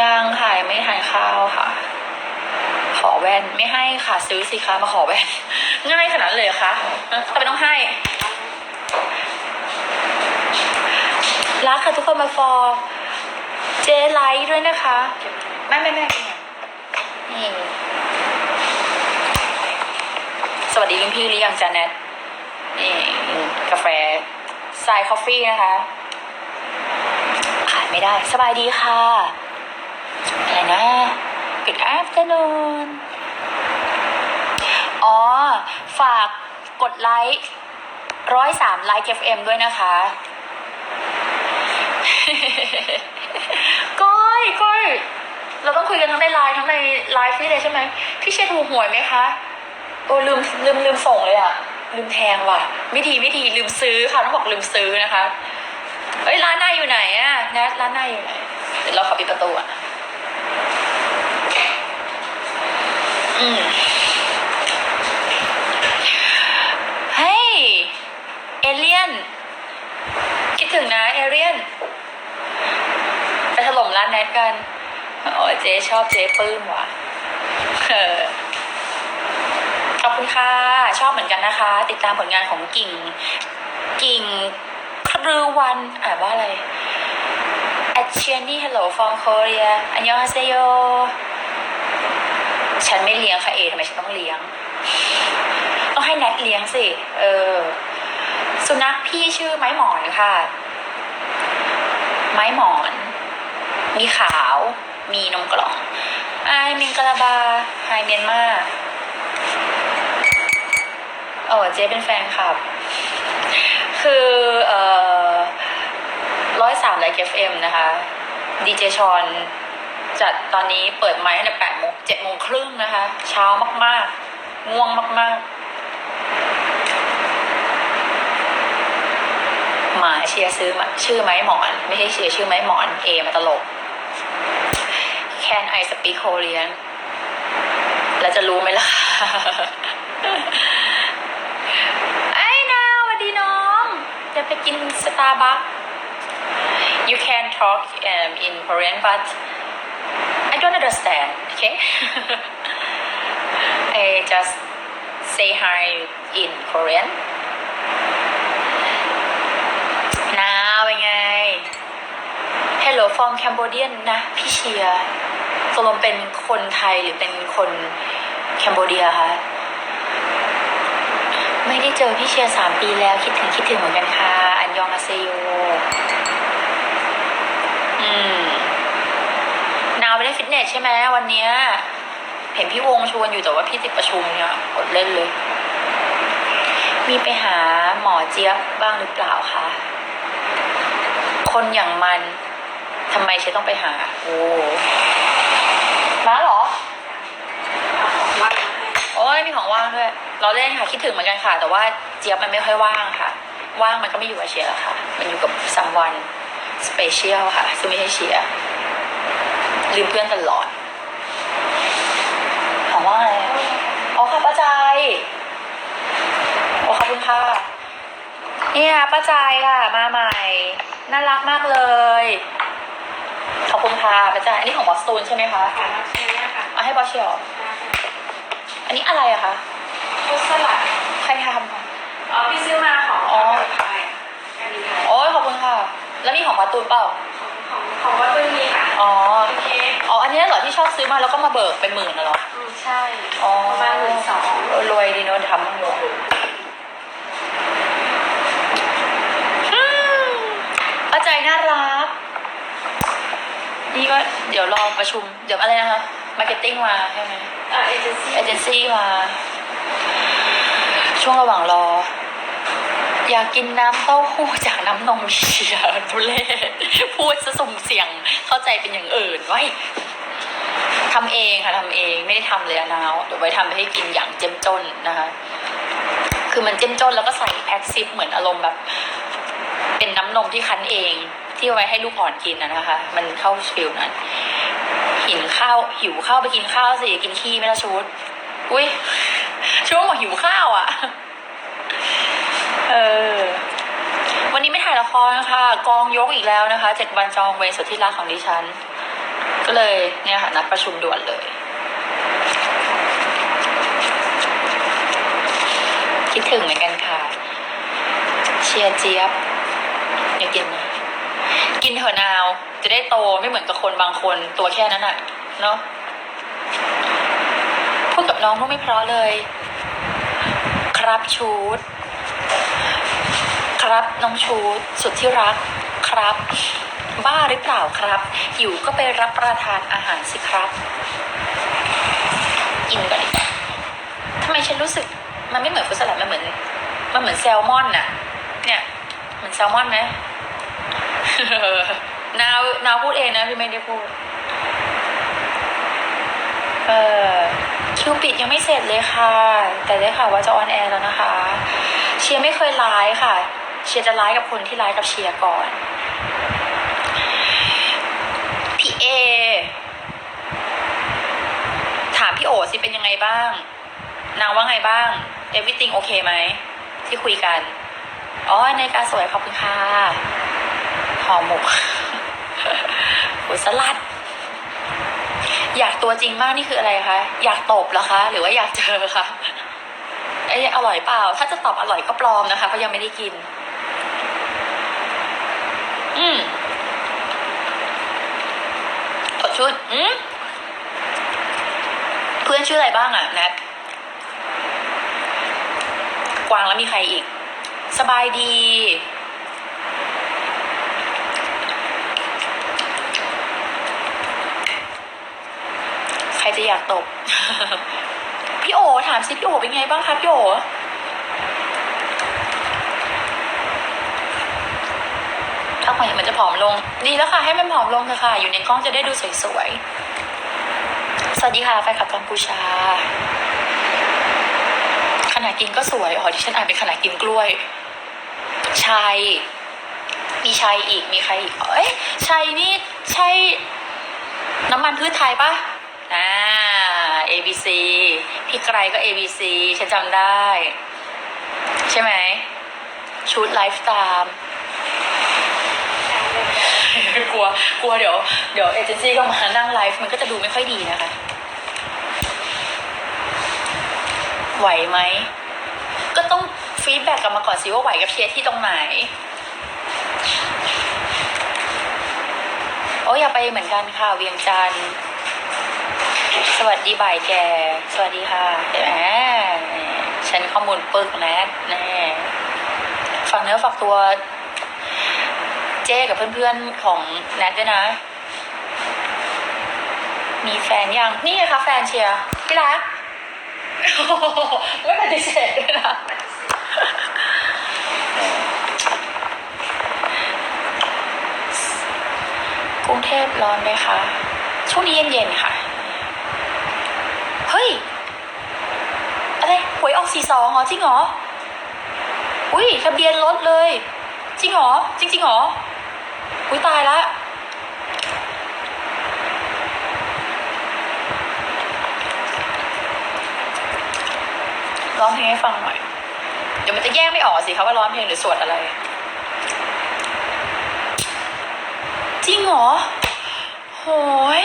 ยังค่ะไม่ทานข้าวค่ะ ขอแว่นไม่ให้ค่ะ ซื้อสิคะมาขอแว่นง่ายขนาดเลยคะทำไมต้องให้รักค่ะทุกคนมาฟอร์เจไลท์ด้วยนะคะไม่ไม่ไม่ไมนี่สวัสดีลุงพี่หรือยังจาแนทนี่กาแฟทรายคอฟฟี่นะคะ ขายไม่ได้ สบายดีค่ะ อะไรนะ Good afternoon อ๋อ ฝากกดไลค์ร้อยสามไลค์ FM ด้วยนะคะ ก้อยก้อยเราต้องคุยกันทั้งในไลน์ทั้งในไลฟ์นี่เลยใช่ไหมพี่เชษถูกหวยไหมคะโอ้ลืมลืมลืมส่งเลยอะลืมแทงว่ะ ไม่ดีไม่ดีลืมซื้อค่ะต้องบอกลืมซื้อนะคะเอ้ยร้านหน้าอยู่ไหนอะนะร้านหน้าอยู่ไหนเดี๋ยวเราขอปิดประตูอะ อืมเฮ้ย เอเลียน คิดถึงนะ เอเลียน ไปถล่มร้านแนทกัน โอ้ยเจ๊ชอบเจ๊ปื้มว่ะเออขอบคุณค่ะ ชอบเหมือนกันนะคะ ติดตามผลงานของกิ่ง กิ่งครือวันอ่านว่าอะไร a c h i a n i hello from Korea อันยองฮาเซโย ฉันไม่เลี้ยงค่ะเอทำไมฉันต้องเลี้ยง ต้องให้แนทเลี้ยงสิ เออ สุนัขพี่ชื่อไม้หมอนค่ะ ไม้หมอน มีขาว มีนมกล่องไอมิงกะลาบาไฮเมียนมาโอ้เจ๊เป็นแฟนคลับ คือ เออ ร้อยสามไลค์เอฟเอ็มนะคะดีเจชอนจัดตอนนี้เปิดไมค์ตั้งแต่แปดโมงเจ็ดโมงครึ่งนะคะ เช้ามากๆ ง่วงมากๆ หมาเชียร์ซื้อชื่อไม้หมอน ไม่ใช่เชียร์ชื่อไม้หมอนเอมาตลก Can I speak Korean แล้วจะรู้ไหมล่ะไอ้นาสวัสดีน้อง จะไปกินสตาร์บัค You can talk um, in Korean but I don't understand okay I just say hi in Korean นาเป็นไง Hello from Cambodian นะ พี่เชียร์ตกลงเป็นคนไทยหรือเป็นคนแคนโบเดียคะไม่ได้เจอพี่เชียร์สามปีแล้วคิดถึงคิดถึงเหมือนกันค่ะ อันยองอาเซโย อืม นาวไปเล่นฟิตเนสใช่ไหมวันเนี้ยเห็นพี่วงชวนอยู่แต่ว่าพี่ติดประชุมเนี่ยอดเล่นเลย มีไปหาหมอเจี๊ยบบ้างหรือเปล่าคะ คนอย่างมันทำไมฉันต้องไปหา โอ้มาเหรอ โอ้ยมีของว่างด้วย เราเล่นค่ะคิดถึงเหมือนกันค่ะ แต่ว่าเจี๊ยบมันไม่ค่อยว่างค่ะ ว่างมันก็ไม่อยู่กับเชียร์แล้วค่ะ มันอยู่กับซัมวันสเปเชียลค่ะซึ่งไม่ใช่เชียร์ ลืมเพื่อนตลอดถามว่าอะไรอ๋อค่ะป้าใจายโอ้ขอบคุณค่ะนี่ค่ะป้าใจายค่ะ มาใหม่ น่ารักมากเลย ขอบคุณค่ะป้าใจายอันนี้ของบอสตูนใช่ไหมคะของมาให้เนี่ยค่ะเอาให้บอสเชียวอันนี้อะไรอะคะชุดสลัดใครทำอะอ๋อพี่ซื้อมาของอ๋อไทยอันนี้ค่ะโอ้ยขอบคุณค่ะ แล้วมีของการ์ตูนเปล่า ของของของวัดตุ้มีค่ะอ๋อโอเคอ๋อ อันนี้เหรอที่ชอบซื้อมาแล้วก็มาเบิกเป็นหมื่นน่ะเหรอ อืมใช่อ๋อประมาณหมื่นสองเออรวยดีเนอะทำทั้งหมดอืมป้าใจน่ารัก นี่ก็เดี๋ยวรอประชุม เดี๋ยวอะไรนะคะ มาร์เก็ตติ้งมาใช่ไหม เอ่อเอเจนซี่เอเจนซี่มา ช่วงระหว่างรอ อยากกินน้ำเต้าหู้จากน้ำนมเชียร์ทุเล่พูดซะสุ่มเสียงเข้าใจเป็นอย่างอื่นไว้ทำเองค่ะทำเองไม่ได้ทำเลยอะนาวเดี๋ยวไว้ทำให้กินอย่างเจ้มจนนะคะ คือมันเจ้มจนแล้วก็ใส่แอคซิฟเหมือนอารมณ์แบบ เป็นน้ำนมที่คั้นเอง ที่ไว้ให้ลูกอ่อนกินนะคะ มันเข้าฟิลนั้นหินข้าวหิวข้าวไปกินข้าวสิกินขี้ไม่ละชุด อุ้ยช่วงบอกหิวข้าวอะ เออ วันนี้ไม่ถ่ายละครนะคะ กองยกอีกแล้วนะคะ เจ็ดวันจองเวรสุดที่รักของดิฉัน ก็เลยเนี่ยค่ะนัดประชุมด่วนเลย คิดถึงเหมือนกันค่ะ เชียร์เจี๊ยบอยากกินไหมกินเถอะนาว จะได้โตไม่เหมือนกับคนบางคนตัวแค่นั้นอะเนาะพูดกับน้องก็ไม่เพราะเลย ครับชูด ครับ น้องชูดสุดที่รักครับ บ้าหรือเปล่าครับหิวก็ไปรับประทานอาหารสิครับ กินก่อนดีกว่าทำไมฉันรู้สึก มันไม่เหมือนฟุตสลัดมันเหมือน มันเหมือนแซลมอนน่ะ เนี่ยเหมือนแซลมอนไหม นาว นาวพูดเองนะพี่ไม่ได้พูด เออคิวปิดยังไม่เสร็จเลยค่ะ แต่ได้ข่าวว่าจะออนแอร์แล้วนะคะ เชียร์ไม่เคยไลฟ์ค่ะ เชียร์จะไลฟ์กับคนที่ไลฟ์กับเชียร์ก่อน พี่เอ ถามพี่โอสิเป็นยังไงบ้าง นางว่าไงบ้าง everything โอเคไหม ที่คุยกัน อ๋อในการสวยขอบคุณค่ะห่อหมกโอ้ยสลัด อยากตัวจริงมากนี่คืออะไรคะ อยากตบเหรอคะ หรือว่าอยากเจอคะเอ้ยอร่อยเปล่า ถ้าจะตอบอร่อยก็ปลอมนะคะเพราะยังไม่ได้กิน อืมสดชุดอืมเพื่อนชื่ออะไรบ้างอะแนทกวางแล้วมีใครอีก สบายดี ใครจะอยากตบ พี่โอถามสิพี่โอเป็นไงบ้างคะพี่โอ ถ้าคนเห็นมันจะผอมลง ดีแล้วค่ะ ให้มันผอมลงเถอะค่ะ อยู่ในกล้องจะได้ดูสวยๆ สวัสดีค่ะแฟนคลับกัมพูชา ขณะกินก็สวยอ๋อที่ฉันอ่านเป็นขณะกินกล้วย ชัย มีชัยอีก มีใครอีก เอ้ยชัยนี่ใช่น้ำมันพืชไทยปะอ่า ABC พี่ไกรก็ ABC ฉันจำได้ ใช่ไหม ชุดไลฟ์สไตล์ กลัวกลัวเดี๋ยวเดี๋ยวเอเจนซี่ก็มานั่งไลฟ์มันก็จะดูไม่ค่อยดีนะคะ ไหวไหม ก็ต้องฟีดแบ็กกลับมาก่อนสิว่าไหวกับเชียที่ตรงไหนโอ้ยอยาไปเหมือนกันค่ะ เวียงจันทร์สวัสดีบ่ายแก สวัสดีค่ะแหมฉันข้อมูลปึกแนะแน่ฝากเนื้อฝากตัว เจ้กับเพื่อนๆของแนทด้วยนะ มีแฟนยังนี่ไงคะแฟนเชียร์พี่รักไม่ปฏิเสธด้วยนะกรุงเทพร้อนไหมคะช่วงนี้เย็นๆค่ะ เฮ้ย อะไรหวยออกสี่สองเหรอจริงเหรอ อุ้ยทะเบียนรถเลย จริงเหรอ จริงๆเหรอ อุ้ยตายละร้องเพลงให้ฟังหน่อย เดี๋ยวมันจะแยกไม่ออกสิคะว่าร้องเพลงหรือสวดอะไร จริงเหรอ โหย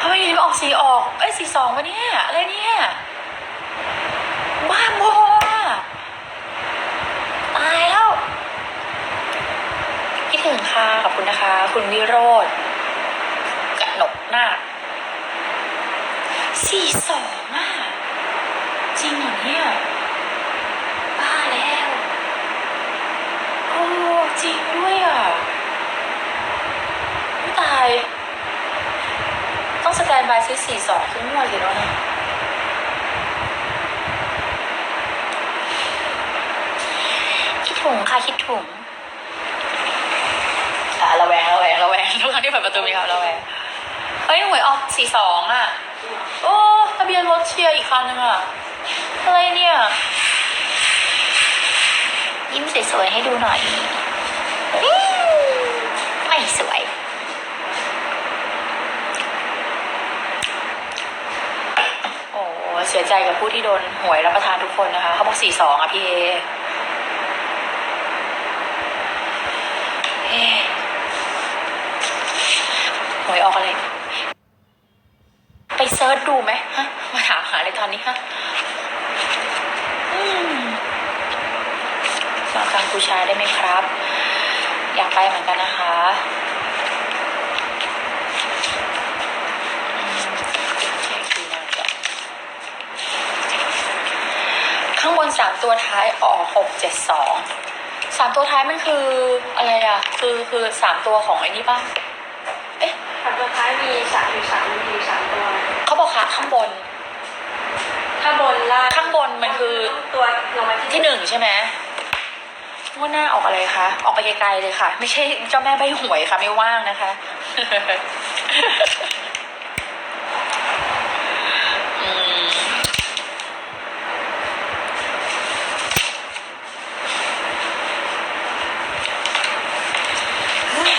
ทำไมอยู่ดีมันออกสีออก เอ้ยสีสองวะเนี่ย อะไรเนี่ยบ้าบออะตายแล้ว ค่ะ ขอบคุณนะคะ คุณวิโรธกะหนกหน้าสี่สองอะจริงเหรอเนี่ยบ้าแล้วโอ้จริงด้วยอะตาย ต้องสแตนบายซื้อสี่สองขึ้นงวดเลยเนาะคิดถุงค่ะ คิดถุงอะระแวงระแวงระแวง ทุกครั้งที่เปิดประตูมีครับระแวงเฮ้ยหวยออกสี่สองอะ โอ้ทะเบียนรถเชียร์อีกคันนึงอะ อะไรเนี่ย ยิ้มสวยๆให้ดูหน่อย ไม่สวยโอ้เสียใจกับผู้ที่โดนหวยรับประทานทุกคนนะคะ เขาบอกสี่สองอะพี่เอ วยออกอะไร ไปเซิร์ชดูไหมฮะ มาถามหาอะไรตอนนี้ฮะมากัมพูชาได้ไหมครับ อยากไปเหมือนกันนะคะข้างบนสามตัวท้ายออกหกเจ็ดสองสามตัวท้ายมันคืออะไรอะ คือคือสามตัวของไอ้นี่ป่ะ สามตัวท้ายมีสามอยู่สามมีสามตัวเขาบอกค่ะข้างบน ข้างบนล่างข้างบนมันคือตัวลงมาที่ที่หนึ่งใช่ไหมว่าหน้าออกอะไรคะ ออกไปไกลๆเลยค่ะ ไม่ใช่เจ้าแม่ใบหวยค่ะ ไม่ว่างนะคะ อืมเฮ้ย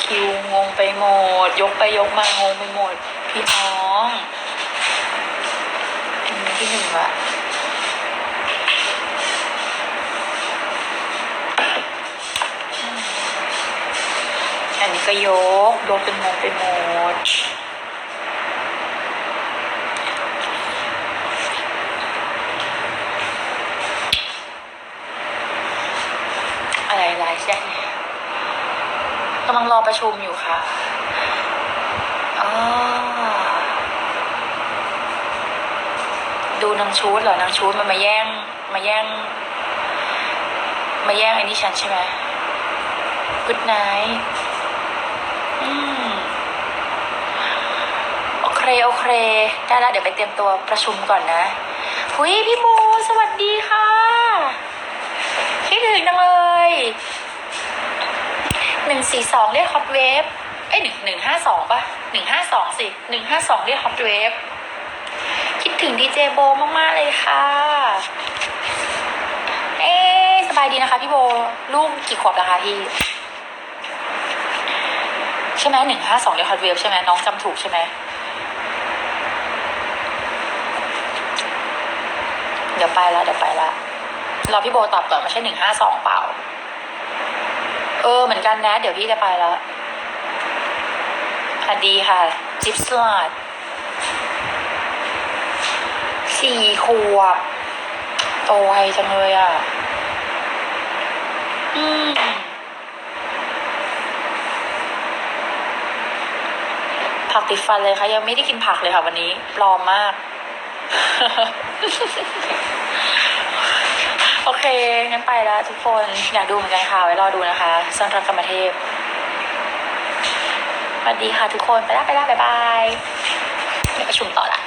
คิวงงไปห มด ยกไปยกมางงไปหมด พี่น้องอันนี้ที่หนึ่งละอันนี้ก็ยก ยกเป็นงงไปหมดอะไรไลฟ์ได้เนี่ยกำลังรอประชุมอยู่ค่ะ ดูนางชูดเหรอนางชูดมันมาแย่ง มาแย่ง มาแย่งไอ้นี่ฉันใช่ไหมกุดไนอืมโอเค โอเค ได้แล้วเดี๋ยวไปเตรียมตัวประชุมก่อนนะหุยพี่โมสวัสดีค่ะคิดถึงจังเลยหนึ่งสี่สองเรียกฮอตเวฟ อ้ยหนึ่งหนึ่งห้าสองป่ะหนึ่งห้าสองสิหนึ่งห้าสองเรียกฮอตเวฟคิดถึงดีเจโบมาก ๆ เลยค่ะ เอ๊สบายดีนะคะพี่โบ ลูกกี่ขวบแล้วคะพี่ ใช่ไหมหนึ่งห้าสองเรียกฮอตเวฟใช่ไหมน้องจำถูกใช่ไหมเดี๋ยวไปล้วเดี๋ยวไปล้วรอพี่โบตอบก่อนไม่ใช่หนึ่งห้าสองเปล่า เออเหมือนกันนะ เดี๋ยวพี่จะไปแล้ว สวัสดีค่ะ จิปสลัดสี่ขวบโตไวจังเลยอะ อืมผักติดฟันเลยค่ะ ยังไม่ได้กินผักเลยค่ะวันนี้ ปลอมมาก โอเค งั้นไปแล้วทุกคน อยากดูเหมือนกันค่ะ ไว้รอดูนะคะสันรักกรรมเทพ วัสดีค่ะทุกคน ไปแล้วไปแล้วบ๊ายบายเดี๋ยวประชุมต่อละ